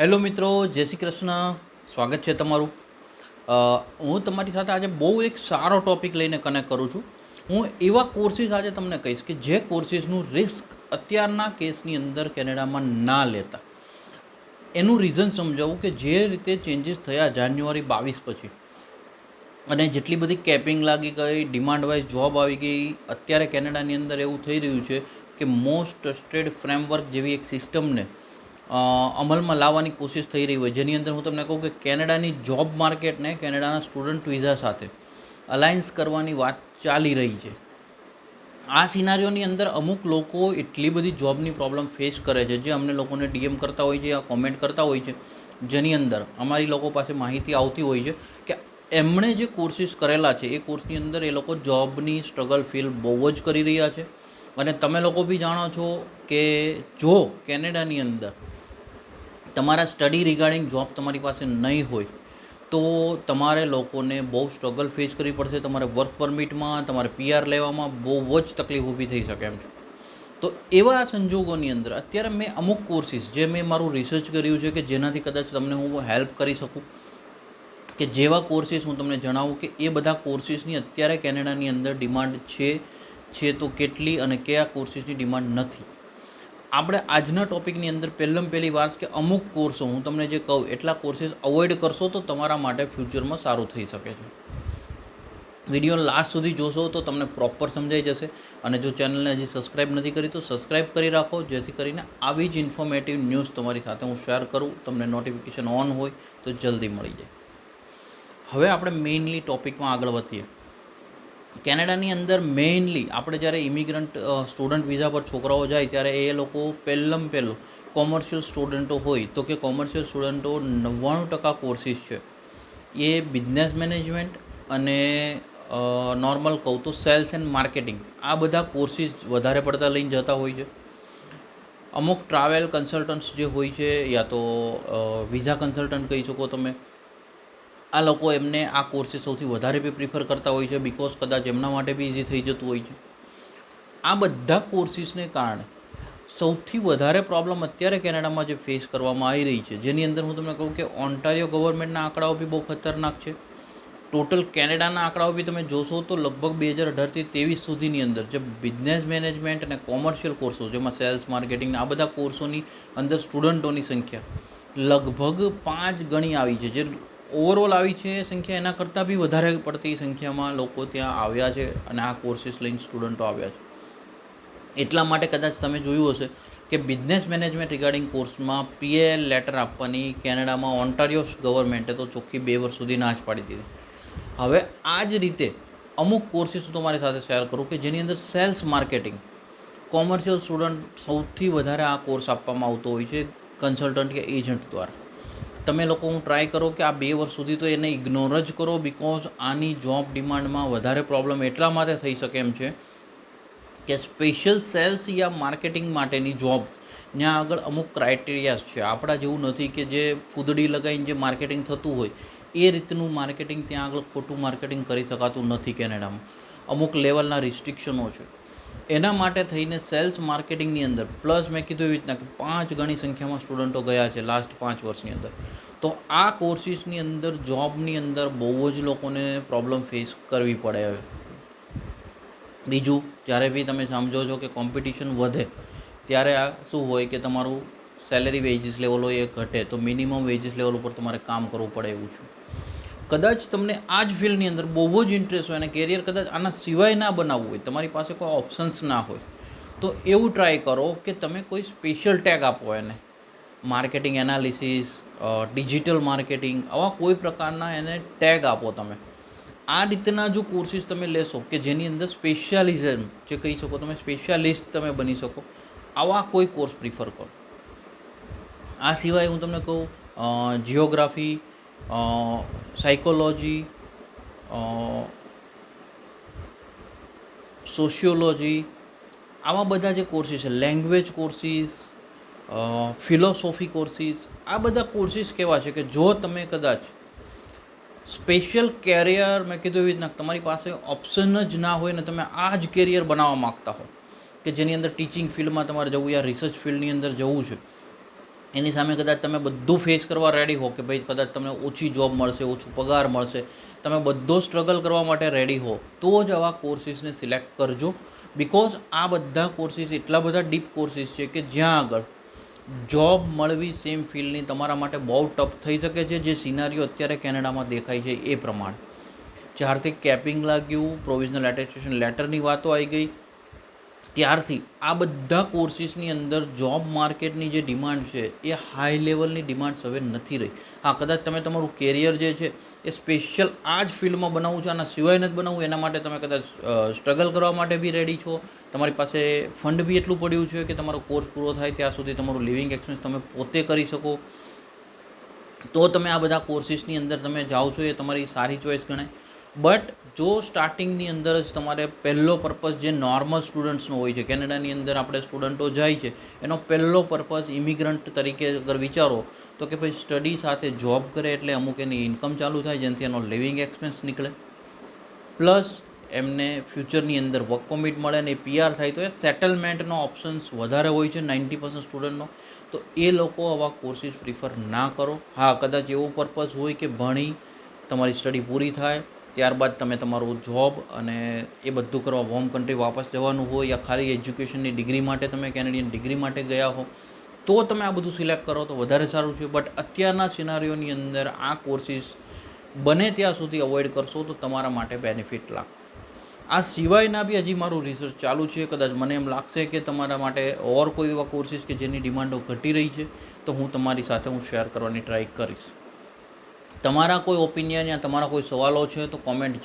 Hello મિત્રો, જય શ્રી કૃષ્ણ. સ્વાગત છે તમારું. હું તમારી સાથે આજે બહુ એક સારો ટોપિક લઈને કનેક્ટ કરું છું. હું એવા કોર્સિસ આજે તમને કહીશ કે જે કોર્સિસનું રિસ્ક અત્યારના કેસની અંદર કેનેડામાં ના લેતા. એનું રીઝન સમજાવું કે જે રીતે ચેન્જીસ થયા જાન્યુઆરી બાવીસ પછી, અને જેટલી બધી કેપિંગ લાગી ગઈ ડિમાન્ડ વાઇઝ જોબ આવી ગઈ, અત્યારે કેનેડાની અંદર એવું થઈ રહ્યું છે કે મોસ્ટ ટ્રસ્ટેડ ફ્રેમવર્ક જેવી એક સિસ્ટમને અમલમાં લાવવાની કોશિશ થઈ રહી હોય. જેની અંદર હું તમને કહું કે કેનેડાની જોબ માર્કેટને કેનેડાના સ્ટુડન્ટ વિઝા સાથે અલાયન્સ કરવાની વાત ચાલી રહી છે. આ સિનારીઓની અંદર અમુક લોકો એટલી બધી જોબની પ્રોબ્લેમ ફેસ કરે છે જે અમને લોકોને ડીએમ કરતા હોય છે યા કોમેન્ટ કરતા હોય છે. જેની અંદર અમારી લોકો પાસે માહિતી આવતી હોય છે કે એમણે જે કોર્સિસ કરેલા છે, એ કોર્સની અંદર એ લોકો જોબની સ્ટ્રગલ ફીલ બહુ જ કરી રહ્યા છે. અને તમે લોકો બી જાણો છો કે જો કેનેડાની અંદર તમારા સ્ટડી રિગાર્ડિંગ જોબ તમારી પાસે નહીં હોય, તો તમારે લોકોને બહુ સ્ટ્રગલ ફેસ કરવી પડશે. તમારે વર્ક પરમિટમાં તમારે પીઆર લેવામાં બહુ જ તકલીફ ઊભી થઈ શકે એમ છે. તો એવા સંજોગોની અંદર અત્યારે મેં અમુક કોર્સિસ જે મેં મારું રિસર્ચ કર્યું છે કે જેનાથી કદાચ તમને હું હેલ્પ કરી શકું, કે જેવા કોર્સિસ હું તમને જણાવું કે એ બધા કોર્સિસની અત્યારે કેનેડાની અંદર ડિમાન્ડ છે છે તો કેટલી અને કયા કોર્સિસની ડિમાન્ડ નથી. આપણે આજના ટોપિકની અંદર પહેલમ પહેલી વાત કે અમુક કોર્સો હું તમને જે કહું, એટલા કોર્સીસ અવોઇડ કરશો તો તમારા માટે ફ્યુચરમાં સારું થઈ શકે છે. વીડિયો લાસ્ટ સુધી જોશો તો તમને પ્રોપર સમજાઈ જશે. અને જો ચેનલને હજી સબસ્ક્રાઇબ નથી કરી તો સબસ્ક્રાઇબ કરી રાખો, જેથી કરીને આવી જ ઇન્ફોર્મેટિવ ન્યૂઝ તમારી સાથે હું શેર કરું, તમને નોટિફિકેશન ઓન હોય તો જલ્દી મળી જાય. હવે આપણે મેઇનલી ટોપિકમાં આગળ વધીએ. કેનેડાની અંદર મેઇનલી આપણે જ્યારે ઇમિગ્રન્ટ સ્ટુડન્ટ વિઝા પર છોકરાઓ જાય ત્યારે એ લોકો પહેલમ પહેલું કોમર્શિયલ સ્ટુડન્ટો હોય તો કે કોમર્શિયલ સ્ટુડન્ટો નવ્વાણું ટકા કોર્સિસ છે. એ બિઝનેસ મેનેજમેન્ટ અને નોર્મલ કહું તો સેલ્સ એન્ડ માર્કેટિંગ આ બધા કોર્સિસ વધારે પડતા લઈને જતા હોય છે. અમુક ટ્રાવેલ કન્સલ્ટન્ટ્સ જે હોય છે યા તો વિઝા કન્સલ્ટન્ટ કહી શકો તમે. આ લોકો એમને આ કોર્સીસ સૌથી વધારે બી પ્રિફર કરતા હોય છે બિકોઝ કદાચ એમના માટે બી ઇઝી થઈ જતું હોય છે. આ બધા કોર્સીસને કારણે સૌથી વધારે પ્રોબ્લેમ અત્યારે કેનેડામાં જે ફેસ કરવામાં આવી રહી છે, જેની અંદર હું તમને કહું કે ઓન્ટારિયો ગવર્મેન્ટના આંકડાઓ બી બહુ ખતરનાક છે. ટોટલ કેનેડાના આંકડાઓ બી તમે જોશો તો લગભગ બે હજાર અઢારથી ત્રેવીસ સુધીની અંદર જે બિઝનેસ મેનેજમેન્ટ અને કોમર્શિયલ કોર્સો જેમાં સેલ્સ માર્કેટિંગ આ બધા કોર્સોની અંદર સ્ટુડન્ટોની સંખ્યા લગભગ પાંચ ગણી આવી છે, જે ઓવરઓલ આવી છે સંખ્યા, એના કરતાં બી વધારે પડતી સંખ્યામાં લોકો ત્યાં આવ્યા છે અને આ કોર્સિસ લઈને સ્ટુડન્ટો આવ્યા છે. એટલા માટે કદાચ તમે જોયું હશે કે બિઝનેસ મેનેજમેન્ટ રિગાર્ડિંગ કોર્સમાં પીએલ લેટર આપવાની કેનેડામાં ઓન્ટારિયો ગવર્મેન્ટે તો ચોખ્ખી બે વર્ષ સુધી ના જ પાડી દીધી. હવે આ જ રીતે અમુક કોર્સિસ હું તમારી સાથે શેર કરું કે જેની અંદર સેલ્સ માર્કેટિંગ કોમર્શિયલ સ્ટુડન્ટ સૌથી વધારે આ કોર્સ આપવામાં આવતો હોય છે કન્સલ્ટન્ટ કે એજન્ટ દ્વારા. તમે લોકો હું ટ્રાય કરો કે આ બે વર્ષ સુધી તો એને ઇગ્નોર જ કરો બિકોઝ આની જોબ ડિમાન્ડમાં વધારે પ્રોબ્લેમ એટલા માટે થઈ શકે એમ છે કે સ્પેશિયલ સેલ્સ યા માર્કેટિંગ માટેની જોબ ત્યાં આગળ અમુક ક્રાઇટેરિયાસ છે. આપણા જેવું નથી કે જે ફૂદડી લગાવીને જે માર્કેટિંગ થતું હોય, એ રીતનું માર્કેટિંગ ત્યાં આગળ ખોટું માર્કેટિંગ કરી શકાતું નથી કેનેડામાં. અમુક લેવલના રિસ્ટ્રિક્શનો છે. એના માટે થઈને સેલ્સ માર્કેટિંગની અંદર પ્લસ મેં કીધું એવી રીતના કે પાંચ ગણી સંખ્યામાં સ્ટુડન્ટો ગયા છે લાસ્ટ પાંચ વર્ષની અંદર. તો આ કોર્સિસની અંદર જોબની અંદર બહુ જ લોકોને પ્રોબ્લેમ ફેસ કરવી પડે હવે. બીજું, જ્યારે બી તમે સમજો છો કે કોમ્પિટિશન વધે, ત્યારે આ શું હોય કે તમારું સેલરી વેજીસ લેવલ હોય એ ઘટે, તો મિનિમમ વેજીસ લેવલ ઉપર તમારે કામ કરવું પડે એવું છે. કદાચ તમને આ જ ફિલ્ડની અંદર બહુ જ ઇન્ટરેસ્ટ હોય અને કેરિયર કદાચ આના સિવાય ના બનાવવું હોય, તમારી પાસે કોઈ ઓપ્શન્સ ના હોય, તો એવું ટ્રાય કરો કે તમે કોઈ સ્પેશિયલ ટેગ આપો એને. માર્કેટિંગ એનાલિસિસ ડિજિટલ માર્કેટિંગ આવા કોઈ પ્રકારના એને ટેગ આપો તમે. આ રીતના જો કોર્સિસ તમે લેશો કે જેની અંદર સ્પેશિયાલિઝમ જે કહી શકો તમે સ્પેશિયાલિસ્ટ તમે બની શકો, આવા કોઈ કોર્સ પ્રિફર કરો. આ સિવાય હું તમને કહું જિયોગ્રાફી સાયકોલોજી સોશિયોલોજી આવા બધા જે કોર્સીસ છે લેંગ્વેજ કોર્સિસ ફિલોસોફી કોર્સિસ આ બધા કોર્સીસ કેવા છે કે જો તમે કદાચ સ્પેશિયલ કેરિયર મેં કીધું એવી રીતના, તમારી પાસે ઓપ્શન જ ના હોય ને તમે આ જ કેરિયર બનાવવા માગતા હો કે જેની અંદર ટીચિંગ ફિલ્ડમાં તમારે જવું યા રિસર્ચ ફિલ્ડની અંદર જવું છે. એની સામે કદાચ તમે બધું ફેસ કરવા રેડી હો કે ભાઈ કદાચ તમને ઓછી જોબ મળશે, ઓછું પગાર મળશે, તમે બધો સ્ટ્રગલ કરવા માટે રેડી હો, તો જ આવા કોર્સિસને સિલેક્ટ કરજો. બિકોઝ આ બધા કોર્સિસ એટલા બધા ડીપ કોર્સિસ છે કે જ્યાં આગળ જોબ મળવી સેમ ફિલ્ડની તમારા માટે બહુ ટફ થઈ શકે છે, જે સિનારીઓ અત્યારે કેનેડામાં દેખાય છે એ પ્રમાણે. જ્યારથી કેપિંગ લાગ્યું પ્રોવિઝનલ એટેસ્ટેશન લેટરની વાતો આવી ગઈ ત્યારથી આ બધા કોર્સિસની અંદર જોબ માર્કેટની જે ડિમાન્ડ છે, એ હાઈ લેવલની ડિમાન્ડ્સ હવે નથી રહી. હા, કદાચ તમે તમારું કેરિયર જે છે, એ સ્પેશિયલ આ જ ફિલ્ડમાં બનાવવું છે, આના સિવાય નથી બનાવવું, એના માટે તમે કદાચ સ્ટ્રગલ કરવા માટે બી રેડી છો. તમારી પાસે ફંડ બી એટલું પડ્યું છે કે તમારો કોર્સ પૂરો થાય ત્યાં સુધી તમારું લિવિંગ એક્સપેન્સ તમે પોતે કરી શકો. તો તમે આ બધા કોર્સિસની અંદર તમે જાઓ છો, એ તમારી સારી ચોઈસ ગણાય. બટ જો સ્ટાર્ટિંગની અંદર જ તમારે પહેલો પર્પઝ જે નોર્મલ સ્ટુડન્ટ્સનો હોય છે કેનેડાની અંદર આપણે સ્ટુડન્ટો જાય છે, એનો પહેલો પર્પઝ ઇમિગ્રન્ટ તરીકે અગર વિચારો, તો કે ભાઈ સ્ટડી સાથે જોબ કરે એટલે અમુક એની ઇન્કમ ચાલુ થાય, જેનાથી એનો લિવિંગ એક્સપેન્સ નીકળે. પ્લસ એમને ફ્યુચરની અંદર વર્ક પરમિટ મળે અને પીઆર થાય, તો એ સેટલમેન્ટનો ઓપ્શન્સ વધારે હોય છે નાઇન્ટી પર્સન્ટ સ્ટુડન્ટનો તો એ લોકો આવા કોર્સિસ પ્રિફર ના કરો. હા, કદાચ એવો પર્પઝ હોય કે ભણી, તમારી સ્ટડી પૂરી થાય ત્યારબાદ તમે તમારું જોબ અને એ બધું કરવા હોમ કન્ટ્રી વાપસ જવાનું હોય યા ખાલી એજ્યુકેશનની ડિગ્રી માટે તમે કેનેડિયન ડિગ્રી માટે ગયા હો, તો તમે આ બધું સિલેક્ટ કરો તો વધારે સારું છે. બટ અત્યારના સિનારીઓની અંદર આ કોર્સિસ બને ત્યાં સુધી અવોઇડ કરશો તો તમારા માટે બેનિફિટ લાગ આ સિવાયના બી હજી મારું રિસર્ચ ચાલુ છે. કદાચ મને એમ લાગશે કે તમારા માટે ઓર કોઈ એવા કોર્સિસ કે જેની ડિમાન્ડો ઘટી રહી છે, તો હું તમારી સાથે હું શેર કરવાની ટ્રાય કરીશ. તમારા કોઈ ઓપિનિયન યા તમારા કોઈ સવાલો છે તો કોમેન્ટ